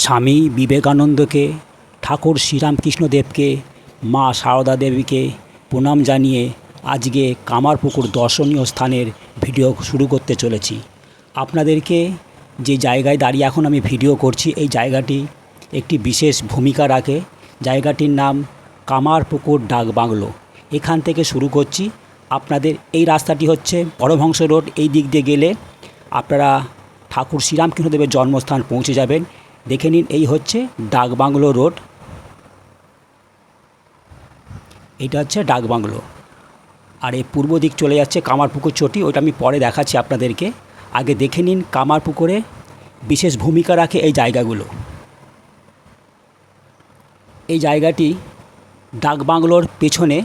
স্বামী বিবেকানন্দকে, ঠাকুর শ্রীরামকৃষ্ণদেবকে, মা সারদা দেবীকে প্রণাম জানিয়ে আজকে কামারপুকুর দর্শনীয় স্থানের ভিডিও শুরু করতে চলেছি। আপনাদেরকে যে জায়গায় দাঁড়িয়ে এখন আমি ভিডিও করছি, এই জায়গাটি একটি বিশেষ ভূমিকা রাখে। জায়গাটির নাম কামারপুকুর ডাক বাংলো। এখান থেকে শুরু করছি। আপনাদের এই রাস্তাটি হচ্ছে পরমহংস রোড। এই দিক দিয়ে গেলে আপনারা ঠাকুর শ্রীরামকৃষ্ণদেবের জন্মস্থান পৌঁছে যাবেন। দেখে নিন, এই হচ্ছে ডাকবাংলো রোড। এটা হচ্ছে ডাকবাংলো আর এই পূর্ব দিক চলে যাচ্ছে কামারপুকুর চটি ওটা আমি পরে দেখাচ্ছি আপনাদেরকে। আগে দেখে নিন কামারপুকুরে বিশেষ ভূমিকা রাখে এই জায়গাগুলো। এই জায়গাটি ডাকবাংলোর পেছনে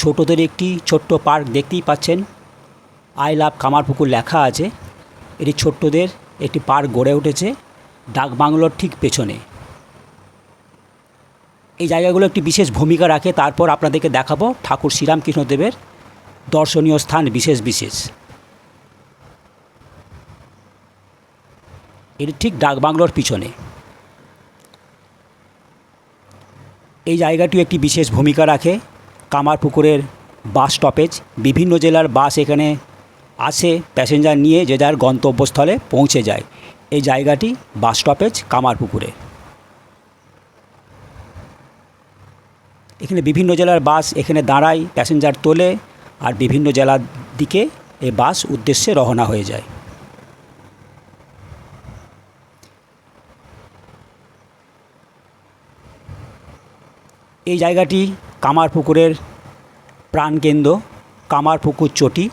ছোটদের একটি ছোট্ট পার্ক দেখতেই পাচ্ছেন। আই লাভ কামারপুকুর লেখা আছে। এটি ছোট্টদের একটি পার্ক গড়ে উঠেছে। ডাকবাংলোর ঠিক পেছনে। এই জায়গাগুলো একটি বিশেষ ভূমিকা রাখে। তারপর আপনাদেরকে দেখাবো ঠাকুর শ্রীরামকৃষ্ণদেবের দর্শনীয় স্থান বিশেষ বিশেষ। এটি ঠিক ডাকবাংলোর পিছনে। এই জায়গাটিও একটি বিশেষ ভূমিকা রাখে। কামারপুকুরের বাস স্টপেজ বিভিন্ন জেলার বাস এখানে আসে প্যাসেঞ্জার নিয়ে যে যার গন্তব্যস্থলে পৌঁছে যায়। এই জায়গাটি বাস স্টপেজ কামারপুকুরে এখানে বিভিন্ন জেলার বাস এখানে দাঁড়ায়, প্যাসেঞ্জার তোলে আর বিভিন্ন জেলার দিকে এই বাস উদ্দেশ্যে রওনা হয়ে যায়। এই জায়গাটি কামারপুকুরের প্রাণকেন্দ্র কামারপুকুর চটি।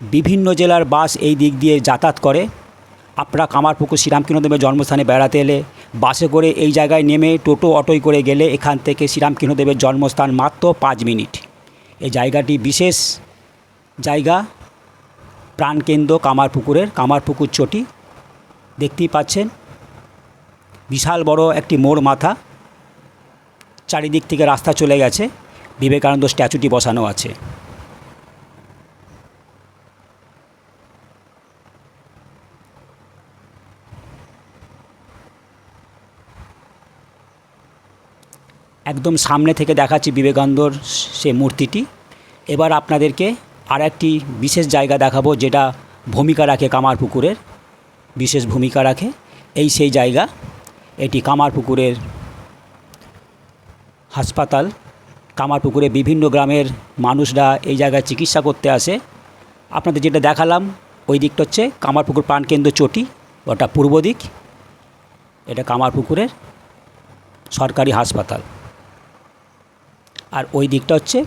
বিভিন্ন জেলার বাস এই দিক দিয়ে যাতায়াত করে। আপনারা কামারপুকুর শ্রীরামকৃষ্ণদেবের জন্মস্থানে বেড়াতে এলে, বাসে করে এই জায়গায় নেমে টোটো, অটোয় করে গেলে এখান থেকে শ্রীরামকৃষ্ণদেবের জন্মস্থান মাত্র পাঁচ মিনিট। এই জায়গাটি বিশেষ জায়গা, প্রাণকেন্দ্র কামারপুকুরের, কামারপুকুর চটি। দেখতেই পাচ্ছেন, বিশাল বড় একটি মোড় মাথা। চারিদিক থেকে রাস্তা চলে গেছে। বিবেকানন্দ স্ট্যাচুটি বসানো আছে। একদম সামনে থেকে দেখাচ্ছি বিবেকানন্দর সে মূর্তিটি। এবার আপনাদেরকে আর একটি বিশেষ জায়গা দেখাবো, যেটা ভূমিকা রাখে কামারপুকুরের বিশেষ ভূমিকা রাখে এই সেই জায়গা। এটি কামারপুকুরের হাসপাতাল। কামারপুকুরে বিভিন্ন গ্রামের মানুষরা এই জায়গায় চিকিৎসা করতে আসে। আপনাদের যেটা দেখালাম, ওই দিকটা হচ্ছে কামারপুকুর প্রাণকেন্দ্র চটি, ওটা পূর্ব দিক। এটা কামারপুকুরের সরকারি হাসপাতাল। আর ওই দিকটা হচ্ছে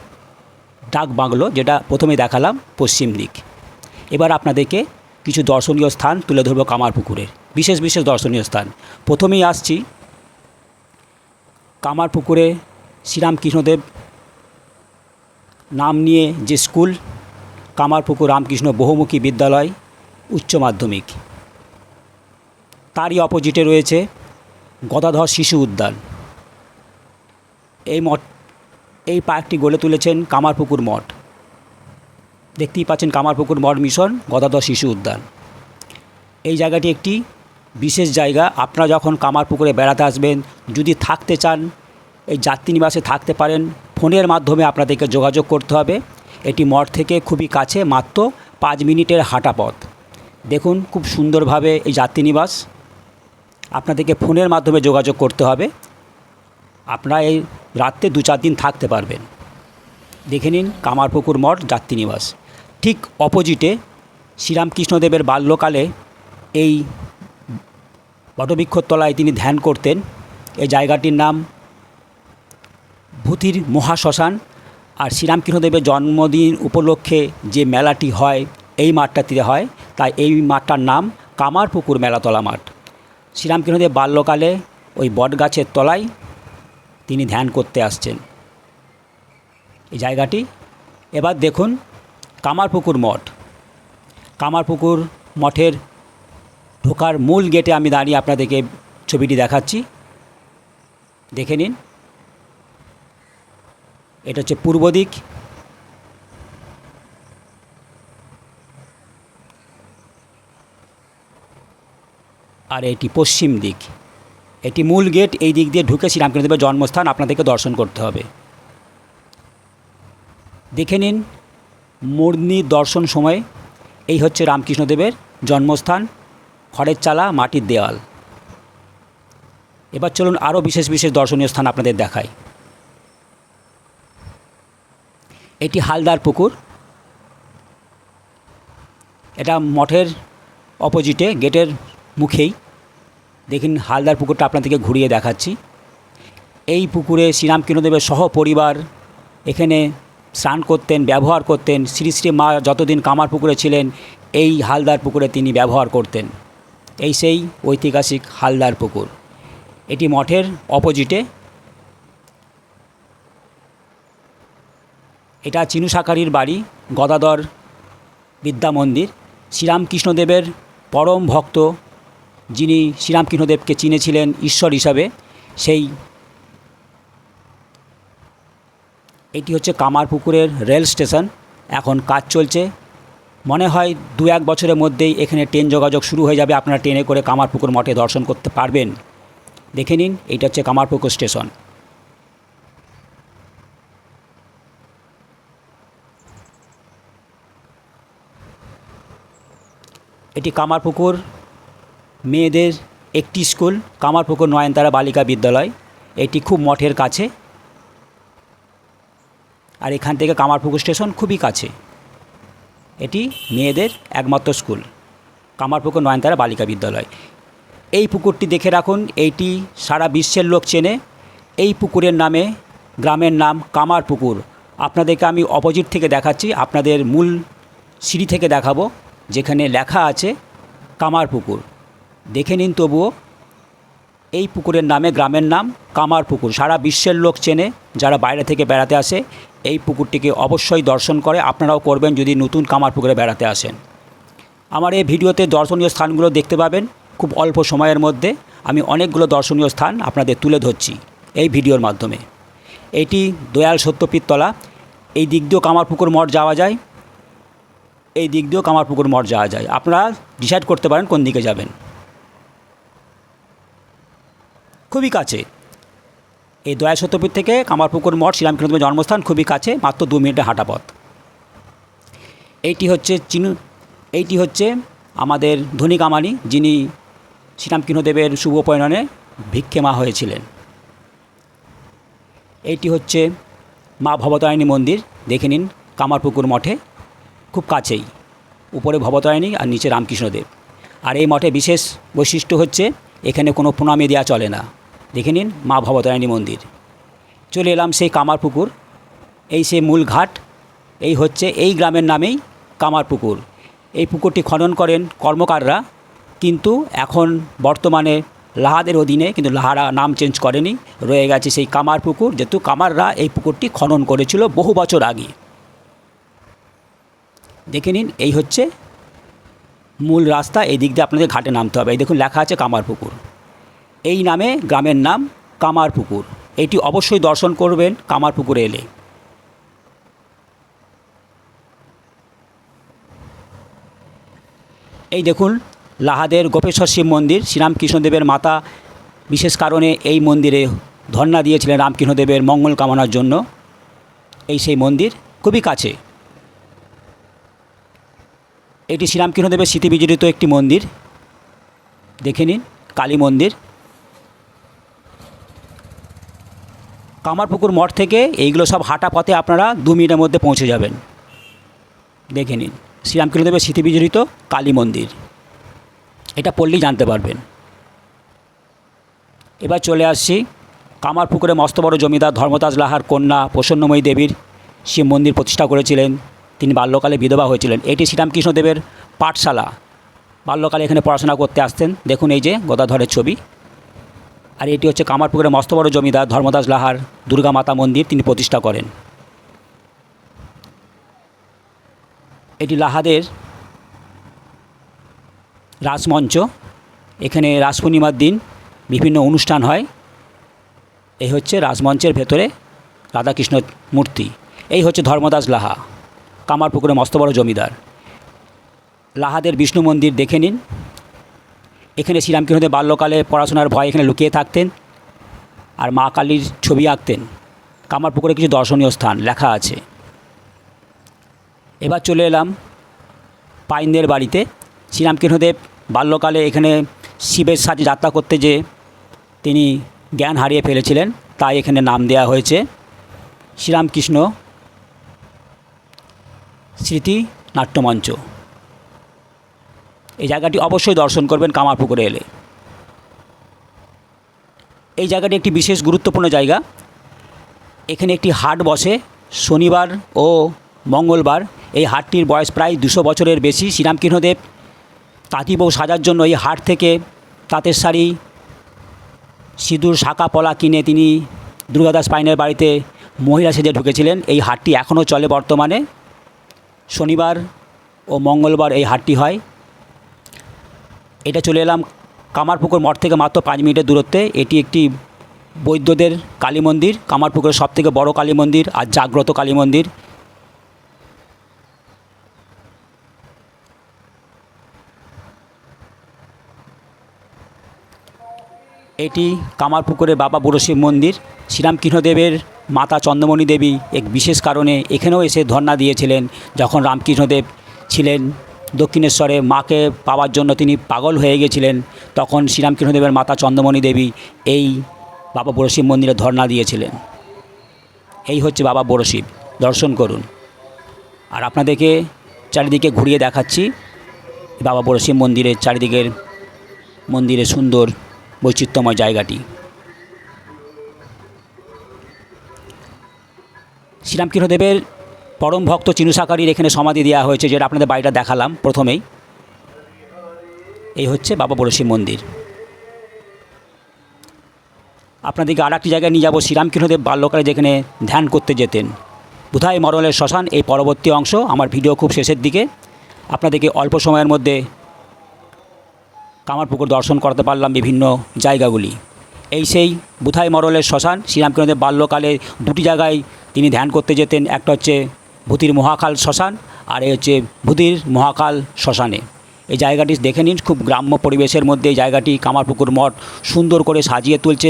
ডাক বাংলো, যেটা প্রথমে দেখালাম, পশ্চিম দিক। এবার আপনাদেরকে কিছু দর্শনীয় স্থান তুলে ধরবো কামারপুকুরের। বিশেষ বিশেষ দর্শনীয় স্থান। প্রথমেই আসছি কামারপুকুরে শ্রীরামকৃষ্ণদেব নাম নিয়ে যে স্কুল, কামারপুকুর রামকৃষ্ণ বহুমুখী বিদ্যালয়, উচ্চ মাধ্যমিক। তারই অপোজিটে রয়েছে গদাধর শিশু উদ্যান। এই মঠ এই পার্কটি গড়ে তুলেছেন কামারপুকুর মঠ। দেখতেই পাচ্ছেন কামারপুকুর মঠ মিশন গদাধর শিশু উদ্যান। এই জায়গাটি একটি বিশেষ জায়গা। আপনারা যখন কামারপুকুরে বেড়াতে আসবেন, যদি থাকতে চান, এই যাত্রীনিবাসে থাকতে পারেন। ফোনের মাধ্যমে আপনাদেরকে যোগাযোগ করতে হবে। এটি মঠ থেকে খুবই কাছে, মাত্র পাঁচ মিনিটের হাঁটা পথ। দেখুন খুব সুন্দরভাবে এই যাত্রীনিবাস আপনাদেরকে ফোনের মাধ্যমে যোগাযোগ করতে হবে। আপনারা এই রাত্রে দু চার দিন থাকতে পারবেন। দেখে নিন কামারপুকুর মঠ যাত্রীনিবাস ঠিক অপোজিটে শ্রীরামকৃষ্ণদেবের বাল্যকালে এই বটবৃক্ষর তলায় তিনি ধ্যান করতেন। এই জায়গাটির নাম ভূতির মহাশ্মশান। আর শ্রীরামকৃষ্ণদেবের জন্মদিন উপলক্ষে যে মেলাটি হয়, এই মাঠটাতে হয়, তাই এই মাঠটার নাম কামারপুকুর মেলাতলা মাঠ। শ্রীরামকৃষ্ণদেব বাল্যকালে ওই বটগাছের তলায় তিনি ধ্যান করতে আসছেন। এই জায়গাটি, এবার দেখুন কামারপুকুর মঠ। কামারপুকুর মঠের ঢোকার মূল গেটে আমি দাঁড়িয়ে আপনাদেরকে ছবিটি দেখাচ্ছি। দেখে নিন। এটা হচ্ছে পূর্ব দিক। আর এটি পশ্চিম দিক। এটি মূল গেট, এই দিক দিয়ে ঢুকে শ্রীরামকৃষ্ণদেবের জন্মস্থান, আপনাদেরকে দর্শন করতে হবে। দেখে নিন মূর্তির দর্শন সময়। এই হচ্ছে রামকৃষ্ণদেবের জন্মস্থান, খড়ের চালা, মাটির দেওয়াল এবার চলুন আরও বিশেষ বিশেষ দর্শনীয় স্থান আপনাদের দেখাই। এটি হালদার পুকুর। এটা মঠের অপোজিটে গেটের মুখেই। দেখুন, হালদার পুকুরটা আপনাদেরকে ঘুরিয়ে দেখাচ্ছি। এই পুকুরে শ্রীরামকৃষ্ণদেবের সহ পরিবার এখানে স্নান করতেন, ব্যবহার করতেন। শ্রী শ্রী মা যতদিন কামার পুকুরে ছিলেন, এই হালদার পুকুরে তিনি ব্যবহার করতেন। এই সেই ঐতিহাসিক হালদার পুকুর। এটি মঠের অপোজিটে। এটা চিনু শাকারির বাড়ি, গদাধর বিদ্যা মন্দির শ্রীরামকৃষ্ণদেবের পরম ভক্ত যিনি শ্রীরামকৃষ্ণদেবকে চিনেছিলেন ঈশ্বর হিসাবে, সেই এটি হচ্ছে কামারপুকুরের রেল স্টেশন। এখন কাজ চলছে। মনে হয় দু এক বছরের মধ্যেই এখানে ট্রেন যোগাযোগ শুরু হয়ে যাবে। আপনারা ট্রেনে করে কামারপুকুর মঠে দর্শন করতে পারবেন। দেখে নিন এইটা হচ্ছে কামারপুকুর স্টেশন। এটি কামারপুকুর মেয়েদের একটি স্কুল, কামারপুকুর নয়নতারা বালিকা বিদ্যালয়। এটি খুব মঠের কাছে। আর এখান থেকে কামারপুকুর স্টেশন খুবই কাছে। এটি মেয়েদের একমাত্র স্কুল, কামারপুকুর নয়নতারা বালিকা বিদ্যালয়। এই পুকুরটি দেখে রাখুন এইটি সারা বিশ্বের লোক চেনে। এই পুকুরের নামে, গ্রামের নাম কামার পুকুর আপনাদেরকে আমি অপোজিট থেকে দেখাচ্ছি, আপনাদের মূল সিঁড়ি থেকে দেখাবো, যেখানে লেখা আছে কামার পুকুর দেখে নিন তবুও। এই পুকুরের নামে গ্রামের নাম কামার পুকুর। সারা বিশ্বের লোক চেনে যারা বাইরে থেকে বেড়াতে আসে, এই পুকুরটিকে অবশ্যই দর্শন করে আপনারাও করবেন যদি নতুন কামার পুকুরে বেড়াতে আসেন। আমার এই ভিডিওতে দর্শনীয় স্থানগুলো দেখতে পাবেন খুব অল্প সময়ের মধ্যে। আমি অনেকগুলো দর্শনীয় স্থান আপনাদের তুলে ধরছি এই ভিডিওর মাধ্যমে। এটি দয়াল সত্যপীরতলা এই দিক দিয়েও কামারপুকুর মঠ যাওয়া যায়। এই দিক দিয়েও কামারপুকুর মঠ যাওয়া যায়। আপনারা ডিসাইড করতে পারেন কোন দিকে যাবেন। খুবই কাছে। এই দয়া সত্যপীঠ থেকে কামারপুকুর মঠ শ্রীরামকৃষ্ণদেবের জন্মস্থান খুবই কাছে, মাত্র দু মিনিটে হাঁটা পথ। এইটি হচ্ছে চিনু, এইটি হচ্ছে আমাদের ধনী কামানি, যিনি শ্রীরামকৃষ্ণদেবের শুভ পরিণনে ভিক্ষে মা হয়েছিলেন। এইটি হচ্ছে মা ভবতারিণী মন্দির, দেখে নিন কামারপুকুর মঠে, খুব কাছেই। উপরে ভবতারিণী আর নিচে রামকৃষ্ণদেব আর এই মঠে বিশেষ বৈশিষ্ট্য হচ্ছে, এখানে কোনো প্রণামী দেওয়া চলে না। দেখে নিন মা ভবতারিণী মন্দির। চলে এলাম সেই কামারপুকুর। এই সেই মূল ঘাট, এই হচ্ছে এই গ্রামের নামেই কামারপুকুর। এই পুকুরটি খনন করেন কর্মকাররা, কিন্তু এখন বর্তমানে লাহাদের অধীনে কিন্তু লাহারা নাম চেঞ্জ করেনি, রয়ে গেছে সেই কামার পুকুর যেহেতু কামাররা এই পুকুরটি খনন করেছিল বহু বছর আগে। দেখে নিন, এই হচ্ছে মূল রাস্তা এই দিক দিয়ে আপনাদের ঘাটে নামতে হবে। এই দেখুন, লেখা আছে কামার পুকুর এই নামে গ্রামের নাম কামার পুকুর এটি অবশ্যই দর্শন করবেন কামার পুকুরে এলে। এই দেখুন, লাহাদের গোপেশ্বর শিব মন্দির। শ্রীরামকৃষ্ণদেবের মাতা, বিশেষ কারণে এই মন্দিরে ধর্ণা দিয়েছিলেন রামকৃষ্ণদেবের মঙ্গল কামনার জন্য। এই সেই মন্দির খুবই কাছে। এটি শ্রীরামকৃষ্ণদেবের স্মৃতিবিজড়িত একটি মন্দির। দেখে নিন, কালী মন্দির। কামারপুকুর মঠ থেকে এইগুলো সব হাঁটা পথে আপনারা দু মিনিটের মধ্যে পৌঁছে যাবেন। দেখে নিন। শ্রীরামকৃষ্ণদেবের স্মৃতিবিজড়িত কালী মন্দির। এটা পড়লেই জানতে পারবেন। এবার চলে আসছি কামারপুকুরে মস্ত বড় জমিদার ধর্মদাস লাহার কন্যা প্রসন্নময়ী দেবীর। শিব মন্দির প্রতিষ্ঠা করেছিলেন। তিনি বাল্যকালে বিধবা হয়েছিলেন। এটি শ্রীরামকৃষ্ণদেবের পাঠশালা। বাল্যকালে এখানে পড়াশোনা করতে আসতেন। দেখুন এই যে গদাধরের ছবি। আর এটি হচ্ছে কামারপুকুরের মস্ত বড় জমিদার ধর্মদাস লাহার দুর্গা মাতা মন্দির তিনি প্রতিষ্ঠা করেন। এটি লাহাদের রাসমঞ্চ এখানে রাস পূর্ণিমার দিন বিভিন্ন অনুষ্ঠান হয়। এই হচ্ছে রাসমঞ্চের ভেতরে রাধাকৃষ্ণ মূর্তি। এই হচ্ছে ধর্মদাস লাহা কামারপুকুরে মস্ত বড় জমিদার। লাহাদের বিষ্ণু মন্দির দেখে নিন। এখানে শ্রীরামকৃষ্ণদেব বাল্যকালে পড়াশোনার ভয় এখানে লুকিয়ে থাকতেন আর মা কালীর ছবি আঁকতেন। কামারপুকুরে কিছু দর্শনীয় স্থান লেখা আছে। এবার চলে এলাম পাইনদের বাড়িতে। শ্রীরামকৃষ্ণদেব বাল্যকালে এখানে শিবের সাথে যাত্রা করতে যে তিনি জ্ঞান হারিয়ে ফেলেছিলেন, তাই এখানে নাম দেওয়া হয়েছে শ্রীরামকৃষ্ণ স্মৃতি নাট্যমঞ্চ। এই জায়গাটি অবশ্যই দর্শন করবেন কামারপুকুরে এলে। এই জায়গাটি একটি বিশেষ গুরুত্বপূর্ণ জায়গা। এখানে একটি হাট বসে শনিবার ও মঙ্গলবার। এই হাটটির বয়স প্রায় দুশো বছরের বেশি, শ্রীরামকৃষ্ণদেব তাঁতি বউ সাজার জন্য এই হাট থেকে তাঁতের শাড়ি, সিঁদুর শাঁকা পলা কিনে তিনি দুর্গাদাস পাইনের বাড়িতে মহিলা সেজে ঢুকেছিলেন। এই হাটটি এখনও চলে বর্তমানে। শনিবার ও মঙ্গলবার এই হাটটি হয়। এটা চলে এলাম কামারপুকুর মঠ থেকে মাত্র পাঁচ মিনিটের দূরত্বে। এটি একটি বৈদ্যদের কালী মন্দির। কামারপুকুরের সবথেকে বড় কালী মন্দির আর জাগ্রত কালী মন্দির। এটি কামারপুকুরে বাবা বুড়ো শিব মন্দির। শ্রীরামকৃষ্ণদেবের মাতা চন্দ্রমণি দেবী এক বিশেষ কারণে এখানেও এসে ধর্ণা দিয়েছিলেন। যখন রামকৃষ্ণদেব ছিলেন দক্ষিণেশ্বরে মাকে পাওয়ার জন্য তিনি পাগল হয়ে গেছিলেন। তখন শ্রীরামকৃষ্ণদেবের মাতা চন্দ্রমণি দেবী এই বাবা বুড়ো শিব মন্দিরে ধর্ণা দিয়েছিলেন। এই হচ্ছে বাবা বড়শিব। দর্শন করুন। আর আপনাদেরকে চারিদিকে ঘুরিয়ে দেখাচ্ছি। বাবা বুড়ো শিব মন্দিরের চারিদিকের মন্দিরের সুন্দর বৈচিত্র্যময় জায়গাটি। শ্রীরামকৃষ্ণদেবের পরম ভক্ত চিনুসাকারীর এখানে সমাধি দেওয়া হয়েছে, যেটা আপনাদের বাড়িটা দেখালাম প্রথমেই। এই হচ্ছে বাবা বড়শি মন্দির। আপনাদেরকে আর একটি জায়গায় নিয়ে যাব, শ্রীরামকৃষ্ণদেব বাল্যকালে যেখানে ধ্যান করতে যেতেন। বুধাই মরলের শ্মশান, এই পরবর্তী অংশ, আমার ভিডিও খুব শেষের দিকে। আপনাদেরকে অল্প সময়ের মধ্যে কামারপুকুর দর্শন করতে পারলাম বিভিন্ন জায়গাগুলি। এই সেই বুথাই মরলের শ্মশান, শ্রীরামকৃষ্ণদেব বাল্যকালে দুটি জায়গায় তিনি ধ্যান করতে যেতেন, একটা হচ্ছে ভূতির মহাকাল শ্মশান আর এই হচ্ছে ভূতির মহাকাল শ্মশানে। এই জায়গাটি দেখে নিন, খুব গ্রাম্য পরিবেশের মধ্যে এই জায়গাটি কামারপুকুর মঠ সুন্দর করে সাজিয়ে তুলছে,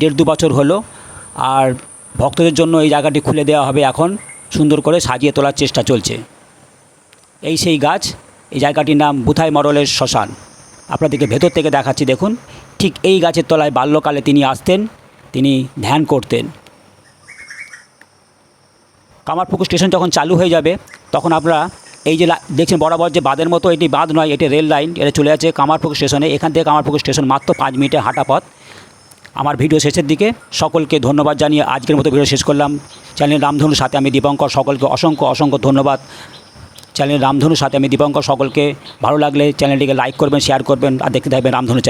দেড় দু বছর হলো। আর ভক্তদের জন্য এই জায়গাটি খুলে দেওয়া হবে এখন, সুন্দর করে সাজিয়ে তোলার চেষ্টা চলছে। এই সেই গাছ, এই জায়গাটির নাম বুথাই মরলের শ্মশান। আপনাদেরকে ভেতর থেকে দেখাচ্ছি, দেখুন, ঠিক এই গাছের তলায় বাল্যকালে তিনি আসতেন, তিনি ধ্যান করতেন। কামারপুকুর স্টেশন যখন চালু হয়ে যাবে, তখন আপনারা এই যে দেখছেন বরাবর যে বাঁধের মতো এটি বাঁধ নয়, এটি রেল লাইন, এটা চলে যাচ্ছে কামারপুকুর স্টেশনে। এখান থেকে কামারপুকুর স্টেশন মাত্র পাঁচ মিনিটে হাঁটা পথ। আমার ভিডিও শেষের দিকে। সকলকে ধন্যবাদ জানিয়ে আজকের মতো ভিডিও শেষ করলাম। চ্যানেল রামধনুর সাথে আমি দীপঙ্কর। সকলকে অসংখ্য অসংখ্য ধন্যবাদ। চ্যানেল রামধনুর সাথে আমি দীপঙ্কর। সকলকে ভালো লাগলে চ্যানেলটিকে লাইক করবেন, শেয়ার করবেন, আর দেখতে থাকবেন রামধনু